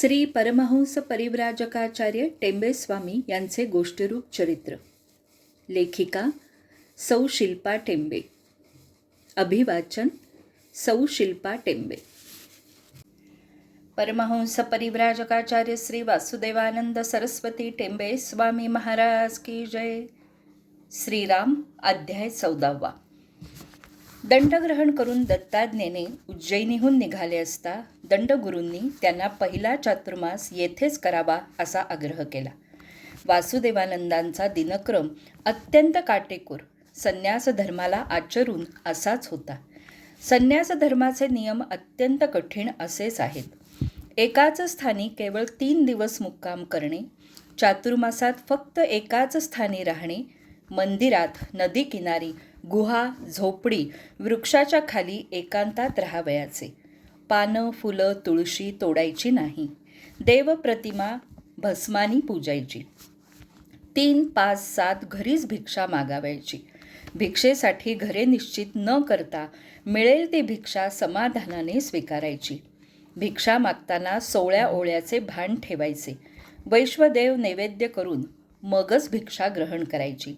श्री परमहंस परिव्राजकाचार्य टेंबेस्वामी यांचे गोष्टीरूप चरित्र. लेखिका सौ शिल्पा टेंबे. अभिवाचन सौ शिल्पा टेंबे. परमहंस परिव्राजकाचार्य श्री वासुदेवानंद सरस्वती टेंबे स्वामी महाराज की जय. श्रीराम अध्याय चौदावा. दंडग्रहण करून दत्ताज्ञेने उज्जैनीहून निघाले असता दंडगुरूंनी त्यांना पहिला चातुर्मास येथेच करावा असा आग्रह केला. वासुदेवानंदांचा दिनक्रम अत्यंत काटेकोर संन्यास धर्माला आचरून असाच होता. संन्यास धर्माचे नियम अत्यंत कठीण असेच आहेत. एकाच स्थानी केवळ तीन दिवस मुक्काम करणे चातुर्मासात फक्त एकाच स्थानी राहणे मंदिरात नदी किनारी गुहा झोपडी वृक्षाच्या खाली एकांतात राहावयाचे. पानं फुलं तुळशी तोडायची नाही. देवप्रतिमा भस्मानी पूजायची. तीन पाच सात घरीच भिक्षा मागावायची. भिक्षेसाठी घरे निश्चित न करता मिळेल ती भिक्षा समाधानाने स्वीकारायची. भिक्षा मागताना सोळ्या ओळ्याचे भान ठेवायचे. वैश्वदेव नैवेद्य करून मगच भिक्षा ग्रहण करायची.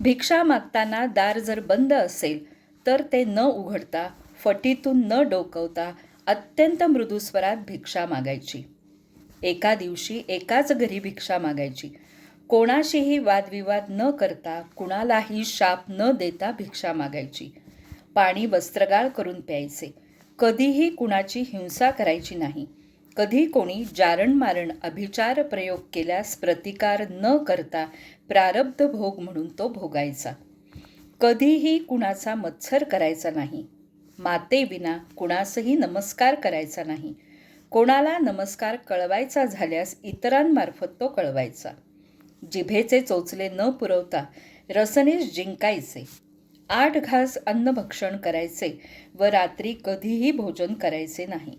भिक्षा मागताना दार जर बंद असेल तर ते न उघडता फटीतून न डोकवता अत्यंत मृदुस्वरात भिक्षा मागायची. एका दिवशी एकाच घरी भिक्षा मागायची. कोणाशीही वादविवाद न करता कुणालाही शाप न देता भिक्षा मागायची. पाणी वस्त्रगाळ करून प्यायचे. कधीही कुणाची हिंसा करायची नाही. कधी कोणी जारणमारण अभिचार प्रयोग केल्यास प्रतिकार न करता प्रारब्ध भोग म्हणून तो भोगायचा. कधीही कुणाचा मत्सर करायचा नाही. मातेविना कुणासही नमस्कार करायचा नाही. कोणाला नमस्कार कळवायचा झाल्यास इतरांमार्फत तो कळवायचा. जिभेचे चोचले न पुरवता रसनेस जिंकायचे. आठ घास अन्नभक्षण करायचे व रात्री कधीही भोजन करायचे नाही.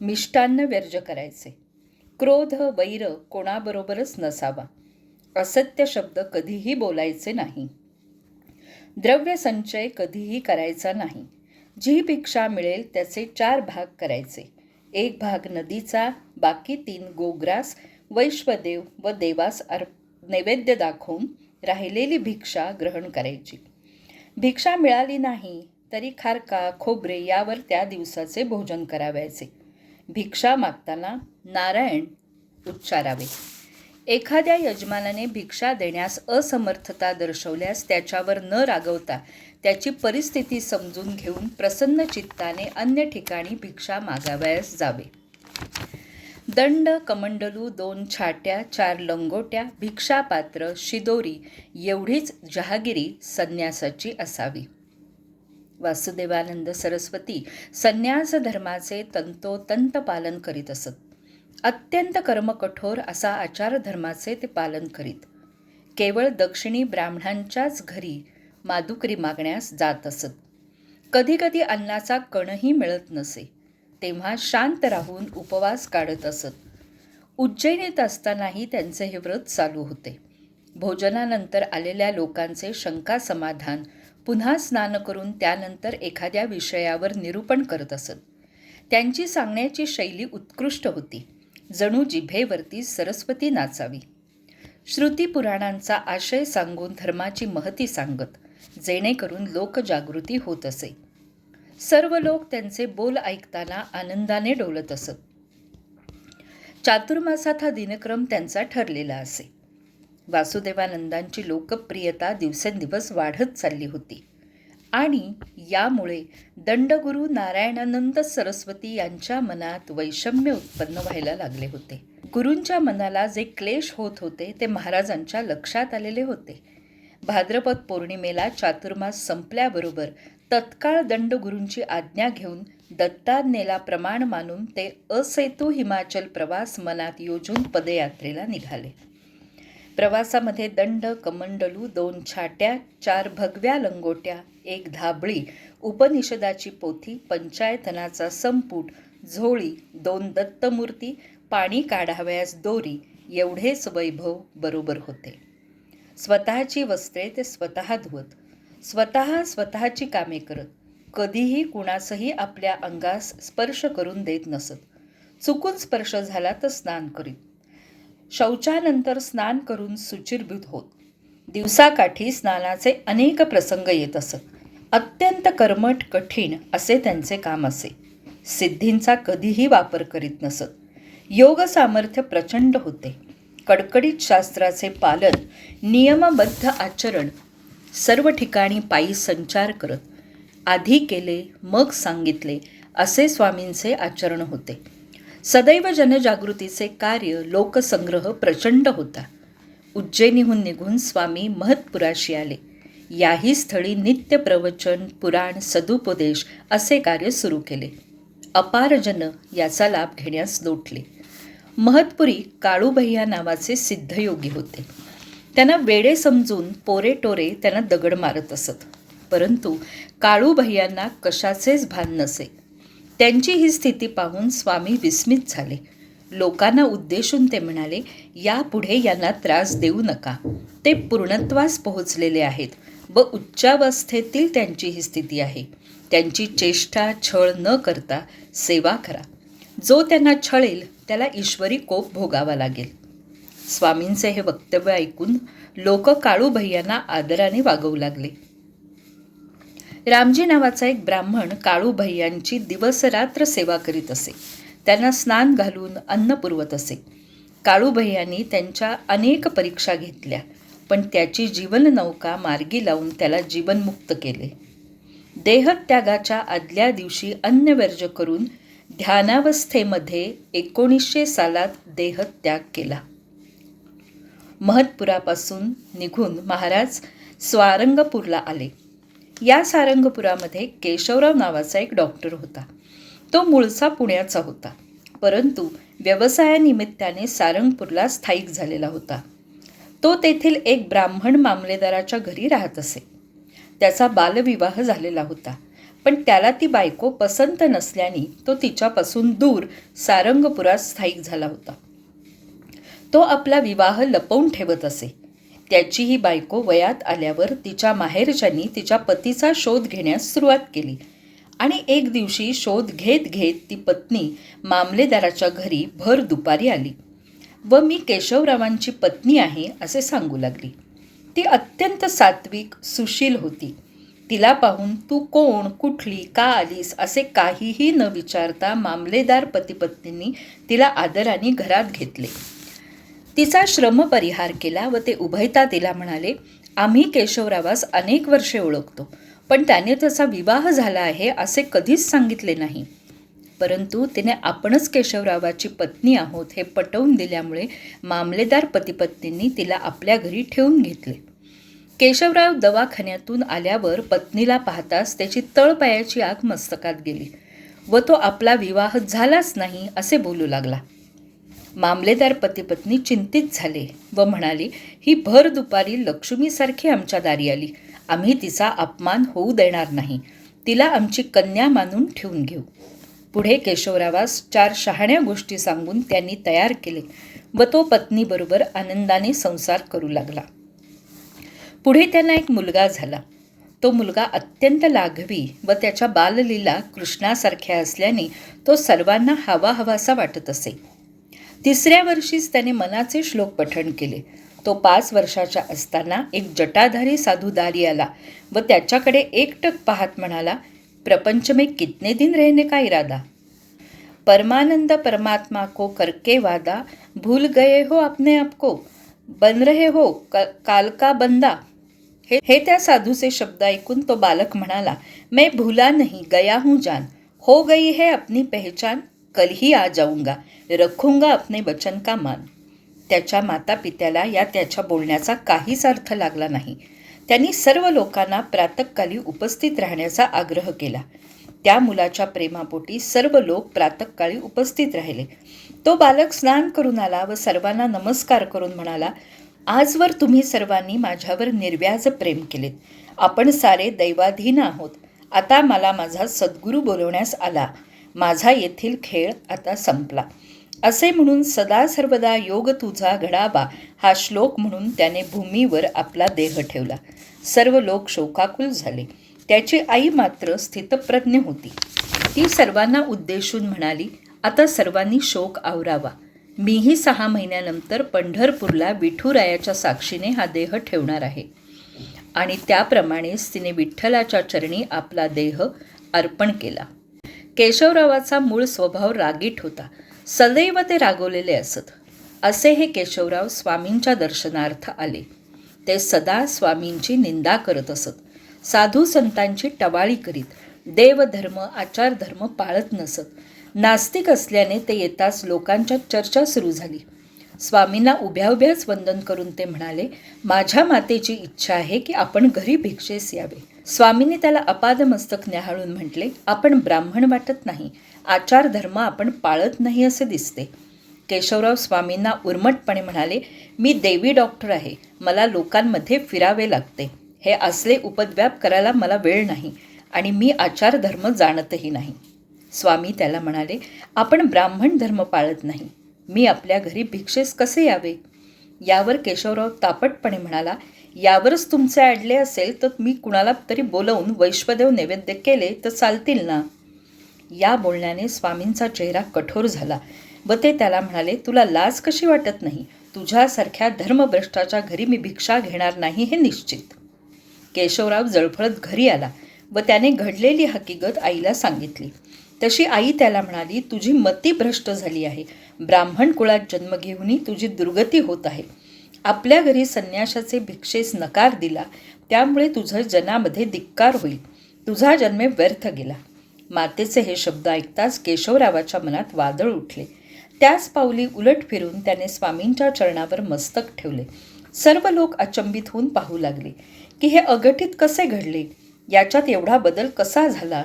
मिष्टान्न व्यर्ज करायचे. क्रोध वैर कोणाबरोबरच नसावा. असत्य शब्द कधीही बोलायचे नाही. द्रव्य संचय कधीही करायचा नाही. जी भिक्षा मिळेल त्याचे चार भाग करायचे. एक भाग नदीचा बाकी तीन गोग्रास वैश्वदेव व देवास अर्प नैवेद्य दाखवून राहिलेली भिक्षा ग्रहण करायची. भिक्षा मिळाली नाही तरी खारका खोबरे यावर त्या दिवसाचे भोजन करावायचे. भिक्षा मागताना नारायण उच्चारावे. एखाद्या यजमानाने भिक्षा देण्यास असमर्थता दर्शवल्यास त्याच्यावर न रागवता त्याची परिस्थिती समजून घेऊन प्रसन्न चित्ताने अन्य ठिकाणी भिक्षा मागावयास जावे. दंड कमंडलू दोन छाट्या चार लंगोट्या भिक्षापात्र शिदोरी एवढीच जहागिरी संन्यासाची असावी. वासुदेवानंद सरस्वती संन्यास धर्माचे तंतोतंत पालन करीत असत. अत्यंत कर्मकठोर असा आचार धर्माचे ते पालन करीत. केवळ दक्षिणी ब्राह्मणांच्याच घरी मादुकरी मागण्यास जात असत. कधीकधी अन्नाचा कणही मिळत नसे तेव्हा शांत राहून उपवास काढत असत. उज्जैनीत असतानाही त्यांचे हे व्रत चालू होते. भोजनानंतर आलेल्या लोकांचे शंका समाधान पुन्हा स्नान करून त्यानंतर एखाद्या विषयावर निरूपण करत असत. त्यांची सांगण्याची शैली उत्कृष्ट होती. जणू जिभेवरती सरस्वती नाचावी. श्रुतीपुराणांचा आशय सांगून धर्माची महती सांगत जेणेकरून लोकजागृती होत असे. सर्व लोक त्यांचे बोल ऐकताना आनंदाने डोलत असत. चातुर्मासात हा दिनक्रम त्यांचा ठरलेला असे. वासुदेवानंदांची लोकप्रियता दिवसेंदिवस वाढत चालली होती. आणि यामुळे दंडगुरू नारायणानंद सरस्वती यांच्या मनात वैषम्य उत्पन्न व्हायला लागले होते. गुरूंच्या मनाला जे क्लेश होत होते ते महाराजांच्या लक्षात आलेले होते. भाद्रपद पौर्णिमेला चातुर्मास संपल्याबरोबर तत्काळ दंडगुरूंची आज्ञा घेऊन दत्ताज्ञेला प्रमाण मानून ते असेतू हिमाचल प्रवास मनात योजून पदयात्रेला निघाले. प्रवासामध्ये दंड कमंडलू दोन छाट्या चार भगव्या लंगोट्या एक धाबळी उपनिषदाची पोथी पंचायतनाचा संपूट झोळी दोन दत्तमूर्ती पाणी काढावयास दोरी एवढेच वैभव बरोबर होते. स्वतःची वस्त्रे ते स्वतः धुवत. स्वतः स्वतःची कामे करत. कधीही कुणासही आपल्या अंगास स्पर्श करून देत नसत. चुकून स्पर्श झाला तर स्नान करीत. शौचानंतर स्नान करून सुचिरभूत होत. दिवसाकाठी स्नानाचे अनेक प्रसंग येत असत. अत्यंत कर्मठ कठीण असे त्यांचे काम असे. सिद्धींचा कधीही वापर करीत नसत. योग सामर्थ्य प्रचंड होते. कडकडीत शास्त्राचे पालन नियमबद्ध आचरण सर्व ठिकाणी पायी संचार करत आधी केले मग सांगितले असे स्वामींचे आचरण होते. सदैव जनजागृतीचे कार्य लोकसंग्रह प्रचंड होता. उज्जैनीहून निघून स्वामी महत्पुराशी आले. याही स्थळी नित्य प्रवचन पुराण सदुपदेश असे कार्य सुरू केले. अपार जन याचा लाभ घेण्यास लोटले. महत्पुरी काळूभैया नावाचे सिद्धयोगी होते. त्यांना वेडे समजून पोरे टोरे त्यांना दगड मारत असत. परंतु काळूभैयांना कशाचेच भान नसे. त्यांची ही स्थिती पाहून स्वामी विस्मित झाले. लोकांना उद्देशून ते म्हणाले यापुढे यांना त्रास देऊ नका. ते पूर्णत्वास पोहोचलेले आहेत व उच्चावस्थेतील त्यांची ही स्थिती आहे. त्यांची चेष्टा छळ न करता सेवा करा. जो त्यांना छळेल त्याला ईश्वरी कोप भोगावा लागेल. स्वामींचे हे वक्तव्य ऐकून लोक काळूभैयांना आदराने वागवू लागले. रामजी नावाचा एक ब्राह्मण काळूभैयांची दिवसरात्र सेवा करीत असे. त्यांना स्नान घालून अन्न पुरवत असे. काळूभैयांनी त्यांच्या अनेक परीक्षा घेतल्या पण त्याची जीवननौका मार्गी लावून त्याला जीवनमुक्त केले. देहत्यागाच्या आदल्या दिवशी अन्नवर्ज करून ध्यानावस्थेमध्ये एकोणीसशे सालात देहत्याग केला. महत्पुरापासून निघून महाराज स्वारंगपूरला आले. या सारंगपुरामध्ये केशवराव नावाचा एक डॉक्टर होता. तो मूळचा पुण्याचा होता परंतु व्यवसायानिमित्ताने सारंगपूरला स्थायिक झालेला होता. तो तेथील एक ब्राह्मण मामलेदाराच्या घरी राहत असे. त्याचा बालविवाह झालेला होता. पण त्याला ती बायको पसंत नसल्याने तो तिच्यापासून दूर सारंगपुरात स्थायिक झाला होता. तो आपला विवाह लपवून ठेवत असे. त्याची ही बायको वयात आल्यावर तिच्या माहेरच्यांनी तिच्या पतीचा शोध घेण्यास सुरुवात केली. आणि एक दिवशी शोध घेत घेत ती पत्नी मामलेदाराच्या घरी भर दुपारी आली. व मी केशवरावांची पत्नी आहे असे सांगू लागली. ती अत्यंत सात्विक सुशील होती. तिला पाहून तू कोण कुठली का आलीस? असे काहीही न विचारता मामलेदार पतीपत्नींनी तिला आदराने घरात घेतले. तिचा श्रमपरिहार केला व ते उभयता तिला म्हणाले आम्ही केशवरावास अनेक वर्षे ओळखतो पण त्याने त्याचा विवाह झाला आहे असे कधीच सांगितले नाही. परंतु तिने आपणच केशवरावाची पत्नी आहोत हे पटवून दिल्यामुळे मामलेदार पतीपत्नींनी तिला आपल्या घरी ठेवून घेतले. केशवराव दवाखान्यातून आल्यावर पत्नीला पाहताच त्याची तळपायाची आग मस्तकात गेली व तो आपला विवाह झालाच नाही असे बोलू लागला. मामलेदार पतीपत्नी चिंतित झाले व म्हणाली ही भर दुपारी लक्ष्मीसारखी आमच्या दारी आली. आम्ही तिचा अपमान होऊ देणार नाही. तिला आमची कन्या मानून ठेवून घेऊ. पुढे केशवरावास चार शहाण्या गोष्टी सांगून त्यांनी तयार केले व तो पत्नीबरोबर आनंदाने संसार करू लागला. पुढे त्यांना एक मुलगा झाला. तो मुलगा अत्यंत लाघवी व त्याच्या बाललीला कृष्णासारख्या असल्याने तो सर्वांना हवा हवासा वाटत असे. तिसऱ्या वर्षीच त्याने मनाचे श्लोक पठण केले. तो पाच वर्षाच्या असताना एक जटाधारी साधू दारी आला व त्याच्याकडे एकटक पाहत म्हणाला प्रपंच में कितने दिन रहने का इरादा? परमानंद परमात्मा को करके वादा भूल गए हो अपने आप को? बन रहे हो क- काल का बंदा? हे हे त्या साधूचे शब्द ऐकून तो बालक म्हणाला मैं भूला नहीं गया हूँ जान. हो गई है अपनी पहचान कल ही आ जाऊंगा. रखूंगा अपने वचन का मान. त्याच्या माता पित्याला या त्याच्या बोलण्याचा काहीच अर्थ लागला नाही. त्यांनी सर्व लोकांना प्रातकाली उपस्थित राहण्याचा आग्रह केला. त्या मुलाच्या प्रेमापोटी सर्व लोक प्रातकाळी उपस्थित राहिले. तो बालक स्नान करून आला व सर्वांना नमस्कार करून म्हणाला आजवर तुम्ही सर्वांनी माझ्यावर निर्व्याज प्रेम केलेत. आपण सारे दैवाधीन आहोत. आता मला माझा सद्गुरू बोलवण्यास आला. माझा येथील खेळ आता संपला. असे म्हणून सदा सर्वदा योग तुझा घडावा हा श्लोक म्हणून त्याने भूमीवर आपला देह ठेवला. सर्व लोक शोकाकुल झाले. त्याची आई मात्र स्थितप्रज्ञ होती. ती सर्वांना उद्देशून म्हणाली आता सर्वांनी शोक आवरावा. मीही सहा महिन्यानंतर पंढरपूरला विठुरायाच्या साक्षीने हा देह ठेवणार आहे. आणि त्याप्रमाणेच तिने विठ्ठलाच्या चरणी आपला देह अर्पण केला. केशवरावाचा मूळ स्वभाव रागीट होता. सदैव ते रागवलेले असत. असे हे केशवराव स्वामींच्या दर्शनार्थ आले. ते सदा स्वामींची निंदा करत असत. साधू संतांची टवाळी करीत. देवधर्म आचारधर्म पाळत नसत. नास्तिक असल्याने ते येताच लोकांच्या चर्चा सुरू झाली. स्वामींना उभ्या उभ्याच वंदन करून ते म्हणाले माझ्या मातेची इच्छा आहे की आपण घरी भिक्षेस यावे. स्वामींनी त्याला अपादमस्तक न्याहाळून म्हटले आपण ब्राह्मण वाटत नाही आचार धर्म आपण पाळत नाही असे दिसते. केशवराव स्वामींना उर्मटपणे म्हणाले मी देवी डॉक्टर आहे मला लोकांमध्ये फिरावे लागते. हे असले उपद्व्याप करायला मला वेळ नाही आणि मी आचार धर्म जाणतही नाही. स्वामी त्याला म्हणाले आपण ब्राह्मण धर्म पाळत नाही. मी आपल्या घरी भिक्षेस कसे यावे यावर केशवराव तापटपणे म्हणाला यावरच तुमचे अडले असेल तर मी कुणाला तरी बोलवून वैश्वदेव नैवेद्य केले तर चालतील ना या बोलण्याने स्वामींचा चेहरा कठोर झाला व ते त्याला म्हणाले तुला लाज कशी वाटत नाही? तुझ्यासारख्या धर्मभ्रष्टाच्या घरी मी भिक्षा घेणार नाही हे निश्चित केशवराव जळफळत घरी आला व त्याने घडलेली हकीकत आईला सांगितली. तशी आई त्याला म्हणाली तुझी मती भ्रष्ट झाली आहे. ब्राह्मण कुळात जन्म घेऊनही तुझी दुर्गती होत आहे. आपल्या घरी संन्याशाचे भिक्षेस नकार दिला त्यामुळे तुझं जनामध्ये धिक्कार होईल. तुझा जन्मे व्यर्थ गेला. मातेचे हे शब्द ऐकताच केशवरावाच्या मनात वादळ उठले. त्याच पावली उलट फिरून त्याने स्वामींच्या चरणावर मस्तक ठेवले. सर्व लोक अचंबित होऊन पाहू लागले की हे अघटित कसे घडले? याच्यात एवढा बदल कसा झाला?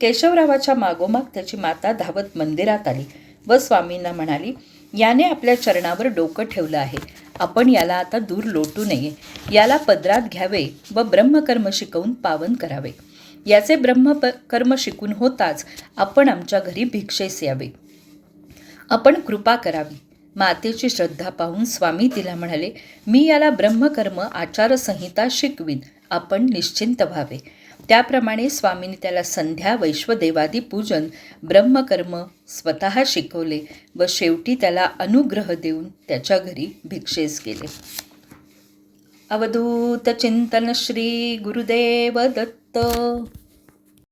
केशवरावाच्या मागोमाग त्याची माता धावत मंदिरात आली व स्वामींना म्हणाली याने आपल्या चरणावर डोकं ठेवलं आहे. आपण याला आता दूर लोटू नये. याला पदरात घ्यावे व ब्रह्मकर्म शिकवून पावन करावे. याचे ब्रह्म कर्म शिकून होताच आपण आमच्या घरी भिक्षेस यावे. आपण कृपा करावी. मातेची श्रद्धा पाहून स्वामी तिला म्हणाले मी याला ब्रह्मकर्म आचारसंहिता शिकवीन. आपण निश्चिंत व्हावे. त्याप्रमाणे स्वामींनी त्याला संध्या वैश्वदेवादी पूजन ब्रह्मकर्म स्वतः शिकवले व शेवटी त्याला अनुग्रह देऊन त्याच्या घरी भिक्षेस गेले अवधूत चिंतन श्री गुरुदेव दत्त.